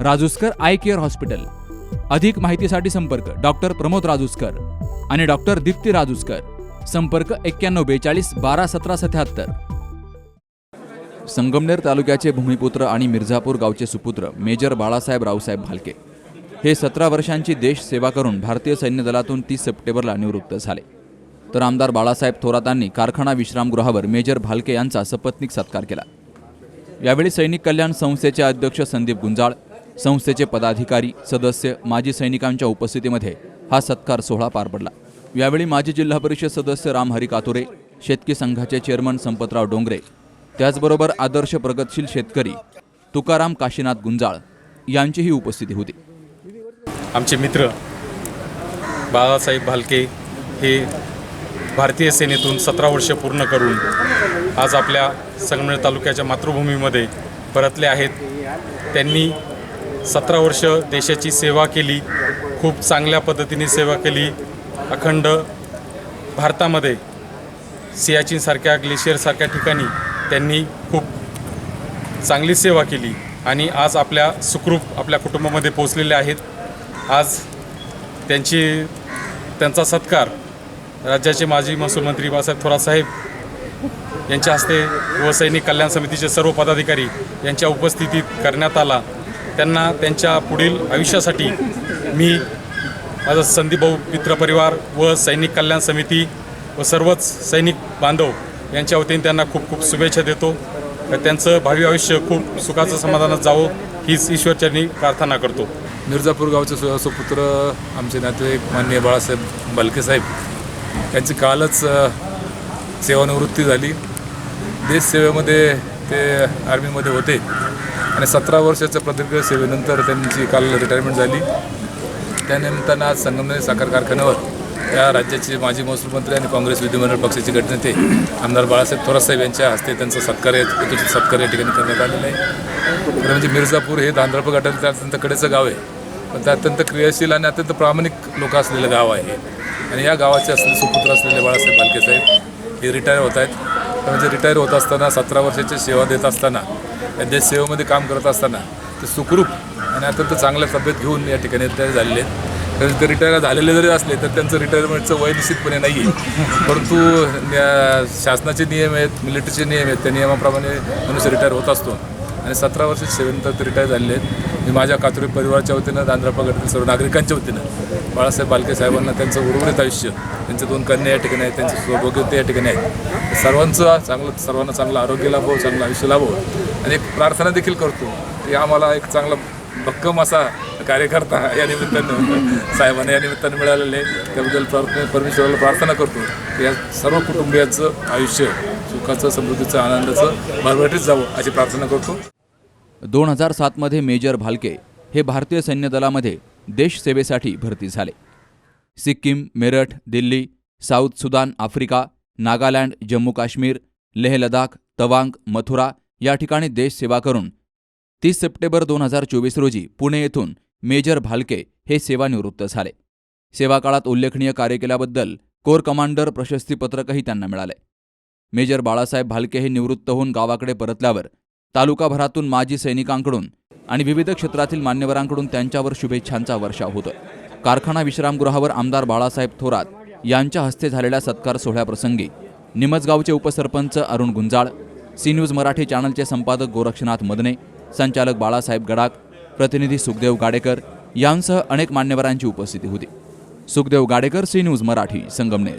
Rajuskar eye care hospital. अधिक माहितीसाठी संपर्क डॉक्टर प्रमोद राजूस्कर आणि डॉक्टर दीप्ती राजूस्कर. संपर्क एक्क्याण्णव बेचाळीस बारा सतरा सत्याहत्तर. संगमनेर तालुक्याचे भूमिपुत्र आणि मिर्झापूर गावचे सुपुत्र मेजर बाळासाहेब रावसाहेब भालके हे सतरा वर्षांची देश सेवा करून भारतीय सैन्य दलातून तीस सप्टेंबरला निवृत्त झाले. तर आमदार बाळासाहेब थोरातांनी कारखाना विश्रामगृहावर मेजर भालके यांचा सपत्नीक सत्कार केला. यावेळी सैनिक कल्याण संस्थेचे अध्यक्ष संदीप गुंजाळ संस्थेचे पदाधिकारी सदस्य माजी सैनिकांच्या उपस्थितीमध्ये हा सत्कार सोहळा पार पडला. यावेळी माजी जिल्हा परिषद सदस्य रामहरी कातुरे शेतकी संघाचे चेअरमन संपतराव डोंगरे त्याचबरोबर आदर्श प्रगतशील शेतकरी तुकाराम काशीनाथ गुंजाळ यांचीही उपस्थिती होती. आमचे मित्र बाळासाहेब भालके हे भारतीय सेनेतून सतरा वर्ष पूर्ण करून आज आपल्या संगमनेर तालुक्याच्या मातृभूमीमध्ये परतले आहेत. त्यांनी सतरा वर्ष देशाची सेवा केली खूप चांगल्या पद्धतीने सेवा केली. अखंड भारतामध्ये सियाचीनसारख्या ग्लेशियरसारख्या ठिकाणी त्यांनी खूप चांगली सेवा केली आणि आज आपल्या सुखरूप आपल्या कुटुंबामध्ये पोचलेले आहेत. आज त्यांची त्यांचा सत्कार राज्याचे माजी महसूल मंत्री बाळासाहेब थोरातसाहेब यांच्या हस्ते व सैनिक कल्याण समितीचे सर्व पदाधिकारी यांच्या उपस्थितीत करण्यात आला. त्यांना त्यांच्या पुढील आयुष्यासाठी मी माझा संदीपभाऊ मित्रपरिवार व सैनिक कल्याण समिती व सर्वच सैनिक बांधव यांच्या वतीने त्यांना खूप खूप शुभेच्छा देतो. त्यांचं भावी आयुष्य खूप सुखाचं समाधानात जावं हीच ईश्वरचरणी प्रार्थना करतो. मिर्जापूर गावचे सु सुपुत्र आमचे नातेवाईक माननीय बाळासाहेब बलकेसाहेब यांची कालच सेवानिवृत्ती झाली. देशसेवेमध्ये ते आर्मीमध्ये होते. आणि सतरा वर्षाच्या प्रदीर्घ सेवेनंतर त्यांची काल रिटायरमेंट झाली. त्यानिमित्तानं आज संगमनेर साखर कारखान्यावर त्या राज्याचे माजी महसूल मंत्री आणि काँग्रेस विधिमंडळ पक्षाचे गटनेते आमदार बाळासाहेब थोरातसाहेब यांच्या हस्ते त्यांचा सत्कार उचित सत्कार या ठिकाणी करण्यात आलेला आहे. खरं म्हणजे मिर्झापूर हे धांदळप गटातील अत्यंत कडेचं गाव आहे. पण ते अत्यंत क्रियाशील आणि अत्यंत प्रामाणिक लोक असलेलं गाव आहे आणि या गावाचे असलेले सुपुत्र असलेले बाळासाहेब बालकेसाहेब हे रिटायर होत आहेत. म्हणजे रिटायर होत असताना सतरा वर्षाची सेवा देत असताना या देश सेवेमध्ये काम करत असताना ते सुखरूप आणि अत्यंत चांगल्या तब्येत घेऊन या ठिकाणी रिटायर झालेले आहेत. कारण ते रिटायर झालेले जरी असले तर त्यांचं रिटायरमेंटचं वय निश्चितपणे नाही आहे परंतु न्या- शासनाचे नियम आहेत मिलिटरीचे नियम आहेत त्या नियमाप्रमाणे मनुष्य रिटायर होत असतो. आणि सतरा वर्ष सेवेनंतर त्रिटाय रिटायर झालेले आहेत. मी माझ्या कातुरी परिवाराच्या वतीनं दांद्रा पगडतील सर्व नागरिकांच्या वतीनं बाळासाहेब बालके साहेबांना त्यांचं उर्वरित आयुष्य त्यांचे दोन कन्या या ठिकाणी आहेत त्यांचे सौभाग्यवती या ठिकाणी आहेत. सर्वांचं चांगलं सर्वांना चांगलं आरोग्य लाभो चांगलं आयुष्य लाभो. आणि एक प्रार्थना देखील करतो की आम्हाला एक चांगला भक्कम असा कार्यकर्ता या निमित्तानं साहेबांना या निमित्तानं मिळालेले आहे. त्याबद्दल प्रार्थना परमेश्वराला प्रार्थना करतो की या सर्व कुटुंबियांचं आयुष्य सुखाचं समृद्धीचं आनंदाचं भरभराटीत जावं अशी प्रार्थना करतो. दोन हजार सातमध्ये मेजर भालके हे भारतीय सैन्य दलामध्ये देश सेवेसाठी भरती झाले. Sikkim Meerut Delhi South Sudan Africa Nagaland Jammu Kashmir Leh Ladakh Tawang Mathura या ठिकाणी देश सेवा करून तीस सप्टेंबर दोन हजार चोवीस रोजी पुणे येथून मेजर भालके हे सेवानिवृत्त झाले. सेवा काळात उल्लेखनीय कार्य केल्याबद्दल कोर कमांडर प्रशस्तीपत्रकही त्यांना मिळाले. मेजर बाळासाहेब भालके हे निवृत्त होऊन गावाकडे परतल्यावर तालुकाभरातून माजी सैनिकांकडून आणि विविध क्षेत्रातील मान्यवरांकडून त्यांच्यावर शुभेच्छांचा वर्षाव होतोय कारखाना विश्रामगृहावर आमदार बाळासाहेब थोरात यांच्या हस्ते झालेल्या सत्कार सोहळ्याप्रसंगी निमजगावचे उपसरपंच अरुण गुंजाळ सी न्यूज मराठी चॅनलचे संपादक गोरक्षनाथ मदने संचालक बाळासाहेब गडाख प्रतिनिधी सुखदेव गाडेकर यांसह अनेक मान्यवरांची उपस्थिती होती. Sukhdev Gadekar C News Marathi Sangamner.